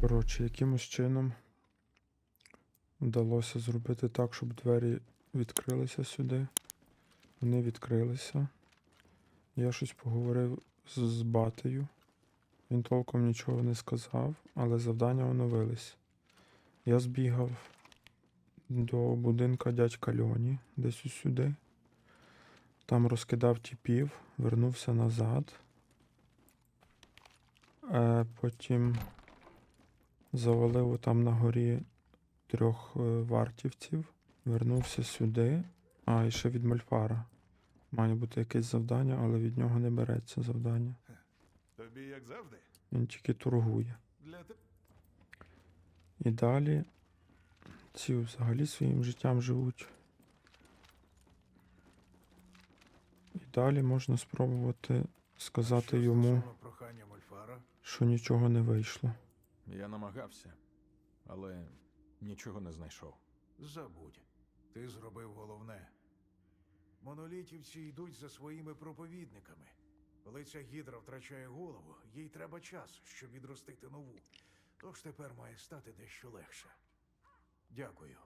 Коротше, якимось чином вдалося зробити так, щоб двері відкрилися сюди. Вони відкрилися. Я щось поговорив з, з батею. Він толком нічого не сказав, але завдання оновились. Я збігав до будинка дядька Льоні, десь сюди. Там розкидав тіпів, вернувся назад. Е, потім завалив там на горі трьох е, вартівців, вернувся сюди. А, і ще від Мальфара. Має бути якесь завдання, але від нього не береться завдання. Тобі як завжди? Він тільки торгує. Для. І далі ці взагалі своїм життям живуть. І далі можна спробувати сказати йому, що нічого не вийшло. Я намагався, але нічого не знайшов. Забудь. Ти зробив головне. Монолітівці йдуть за своїми проповідниками. Коли ця гідра втрачає голову, їй треба час, щоб відростити нову. Тож тепер має стати дещо легше. Дякую.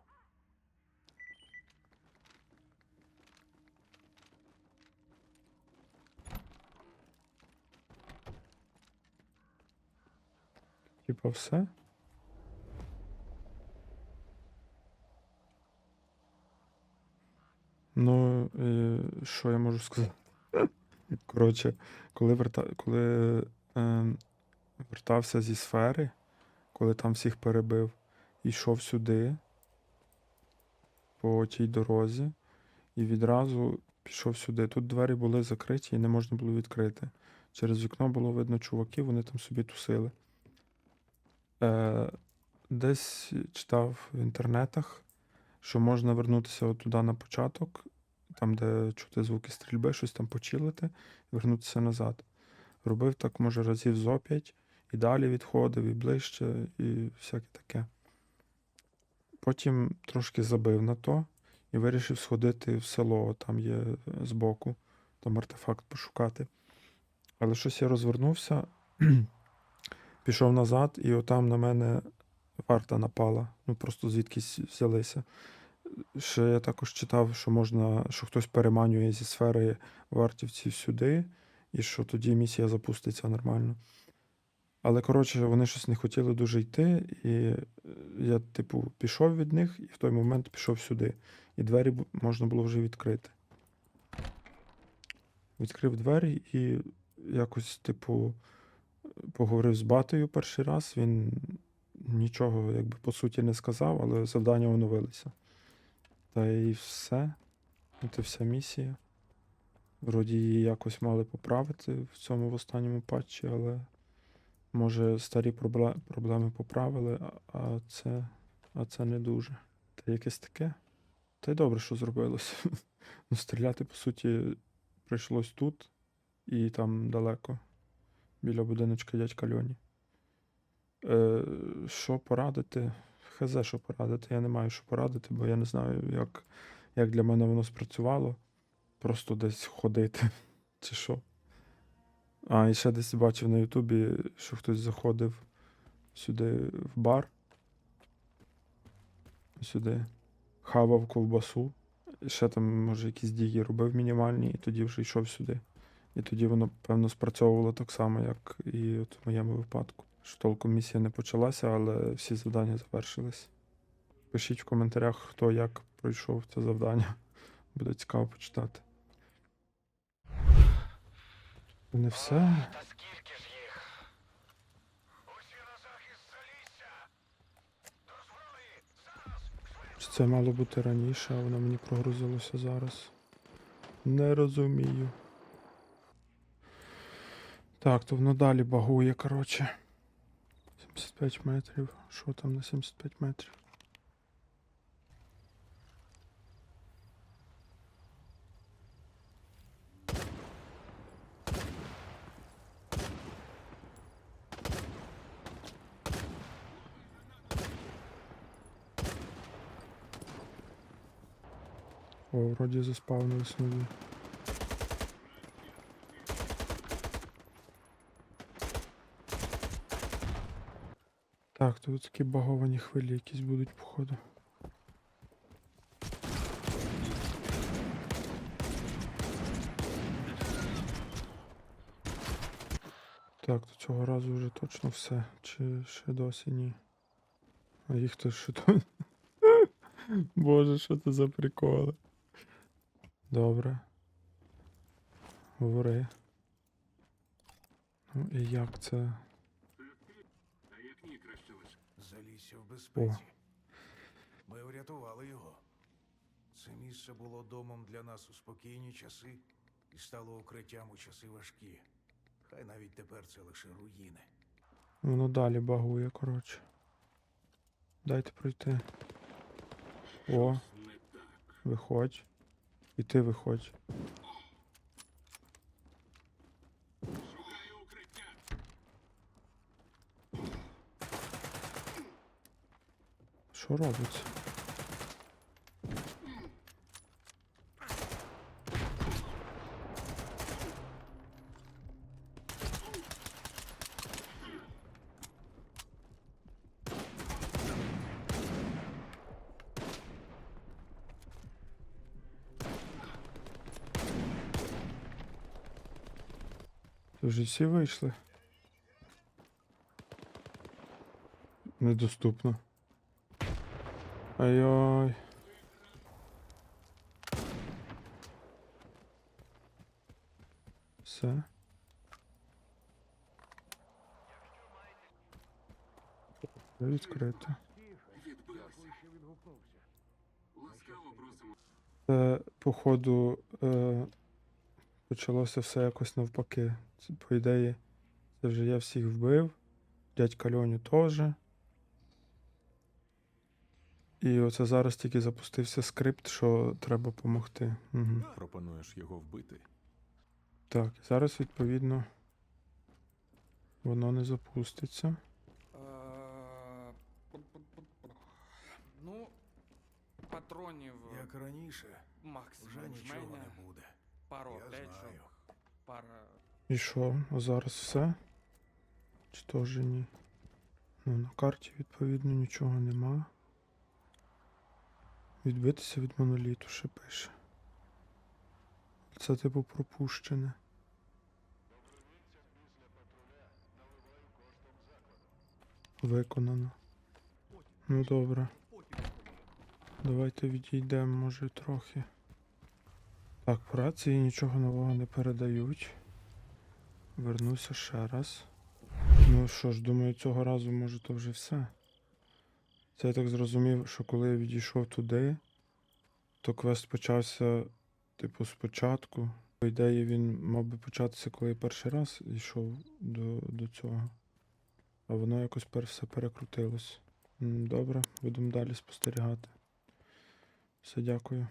Типа все. Ну, що я можу сказати? Коротше, коли, верта... коли е, вертався зі сфери, коли там всіх перебив, йшов сюди, по тій дорозі, і відразу пішов сюди. Тут двері були закриті і не можна було відкрити. Через вікно було видно чуваків, вони там собі тусили. Е, десь читав в інтернетах, що можна вернутися туди на початок, там, де чути звуки стрільби, щось там почилити, і вернутися назад. Робив так, може, разів зо п'ять, і далі відходив, і ближче, і всяке таке. Потім трошки забив на то і вирішив сходити в село, там є е, збоку, там артефакт пошукати. Але щось я розвернувся, пішов назад, і отам на мене варта напала. Ну просто звідкись взялися. Ще я також читав, що можна, що хтось переманює зі сфери вартівців сюди, і що тоді місія запуститься нормально. Але, коротше, вони щось не хотіли дуже йти, і е, я, типу, пішов від них, і в той момент пішов сюди. І двері можна було вже відкрити. Відкрив двері і якось, типу, поговорив з батею перший раз. Він нічого, якби, по суті, не сказав, але завдання оновилися. Та і все. Це вся місія. Вроді її якось мали поправити в цьому в останньому патчі, але може старі проблеми поправили, а- це, а це не дуже. Та якесь таке. Та й добре, що зробилось. Ну, стріляти, по суті, прийшлось тут і там далеко, біля будиночка дядька Льоні. Е, що порадити? Хз, що порадити. Я не маю що порадити, бо я не знаю, як, як для мене воно спрацювало. Просто десь ходити, чи що. А, і ще десь бачив на Ютубі, що хтось заходив сюди в бар. Сюди. Хавав ковбасу. Ще там, може, якісь дії робив мінімальні, і тоді вже йшов сюди. І тоді воно, певно, спрацьовувало так само, як і от в моєму випадку. Що толком місія не почалася, але всі завдання завершились. Пишіть в коментарях, хто як пройшов це завдання. Буде цікаво почитати. Не все. Та скільки ж їх? Усі на захист! Зараз! Чи це мало бути раніше, а воно мені прогрузилося зараз. Не розумію. Так, то воно далі багує, коротше. 75 метрів. Що там на 75 метрів? О, вроді заспавнились нові. Так, тут такі баговані хвилі якісь будуть, походу. Так, до цього разу вже точно все. Чи ще досі ні? А їх то що тут? Боже, що це за приколи? Добре. Говори. Ну і як це? Залісся в безпеці. Ми врятували його. Це місце було домом для нас у спокійні часи і стало укриттям у часи важкі. Хай навіть тепер це лише руїни. Воно далі багує, коротше. Дайте пройти. О. Виходь. І ти виходь. Що робиться? Вже всі. Недоступно. Ай-ой. Все. Відкрито. Це, походу, е, почалося все якось навпаки. Це, по ідеї, це вже я всіх вбив. Дядька Льоню теж. І оце зараз тільки запустився скрипт, що треба допомогти. Угу. Пропонуєш його вбити? Так, зараз, відповідно, воно не запуститься. Ну, патронів Як раніше, вже максимум нічого мене, не буде. пару Я аптечок, знаю. пара. І що? А зараз все? Чи теж ні? Ну, на карті, відповідно, нічого нема. Відбитися від моноліту ще пише. Це типу пропущене. Виконано. Ну добре. Давайте відійдемо, може, трохи. Так, по рації нічого нового не передають. Вернуся ще раз. Ну що ж, думаю, цього разу може то вже все. Це я так зрозумів, що коли я відійшов туди, то квест почався, типу, спочатку. По ідеї, він мав би початися, коли я перший раз йшов до, до цього. А воно якось пер все перекрутилось. Добре, будемо далі спостерігати. Все, дякую.